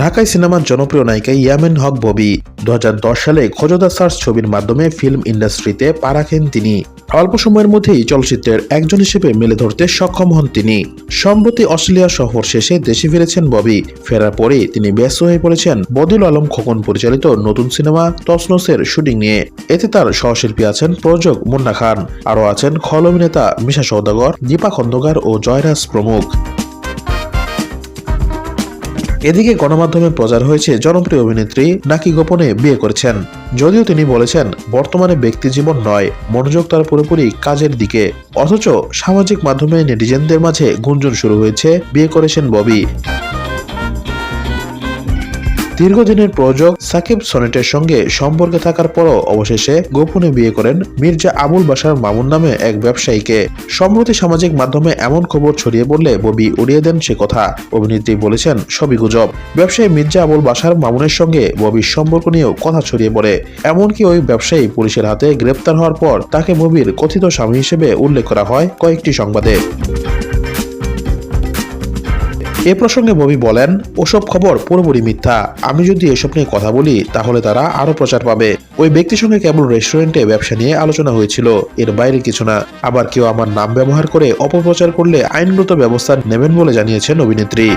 ঢাকায় সিনেমার জনপ্রিয় নায়িকা ইয়ামেন হক ববি। দু হাজার দশ সালে খোজদা সার্চ ছবির মাধ্যমে ফিল্ম ইন্ডাস্ট্রিতে পা রাখেন তিনি। অল্প সময়ের মধ্যেই চলচ্চিত্রের একজন হিসেবে মেলে ধরতে সক্ষম হন তিনি। সম্প্রতি অস্ট্রেলিয়া সফর শেষে দেশে ফিরেছেন ববি। ফেরার পরেই তিনি ব্যস্ত হয়ে পড়েছেন বদিউল আলম খোকন পরিচালিত নতুন সিনেমা তসনসের শুটিং নিয়ে। এতে তার সহশিল্পী আছেন প্রযোজক মুন্না খান। আরও আছেন খল অভিনেতা মিশা সৌদাগর দীপা খন্দকার ও জয়রাজ প্রমুখ। এদিকে গণমাধ্যমে প্রচার হয়েছে জনপ্রিয় অভিনেত্রী নাকি গোপনে বিয়ে করেছেন। যদিও তিনি বলেছেন, বর্তমানে ব্যক্তি জীবন নয়, মনোযোগ তার পুরোপুরি কাজের দিকে। অথচ সামাজিক মাধ্যমে নেটিজেনদের মাঝে গুঞ্জন শুরু হয়েছে, বিয়ে করেছেন ববি। দীর্ঘদিনের প্রযোজক সাকিব সনেটের সঙ্গে সম্পর্কে থাকার পরও অবশেষে গোপনে বিয়ে করেন মির্জা আবুল বাসার মামুন নামে এক ব্যবসায়ীকে। সম্প্রতি সামাজিক মাধ্যমে এমন খবর ছড়িয়ে পড়লে ববি উড়িয়ে দেন সে কথা। অভিনেত্রী বলেছেন, সবই গুজব। ব্যবসায়ী মির্জা আবুল বাসার মামুনের সঙ্গে ববির সম্পর্ক নিয়েও কথা ছড়িয়ে পড়ে। এমনকি ওই ব্যবসায়ী পুলিশের হাতে গ্রেপ্তার হওয়ার পর তাকে ববির কথিত স্বামী হিসেবে উল্লেখ করা হয় কয়েকটি সংবাদে। এ প্রসঙ্গে ববি বলেন, ওসব খবর পুরোপুরি মিথ্যা। আমি যদি এসব নিয়ে কথা বলি, তাহলে তারা আরও প্রচার পাবে। ওই ব্যক্তির সঙ্গে কেবল রেস্টুরেন্টে ব্যবসা নিয়ে আলোচনা হয়েছিল। এর বাইরে কিছু না। আবার কেউ আমার নাম ব্যবহার করে অপপ্রচার করলে আইনগত ব্যবস্থা নেবেন বলে জানিয়েছেন অভিনেত্রী।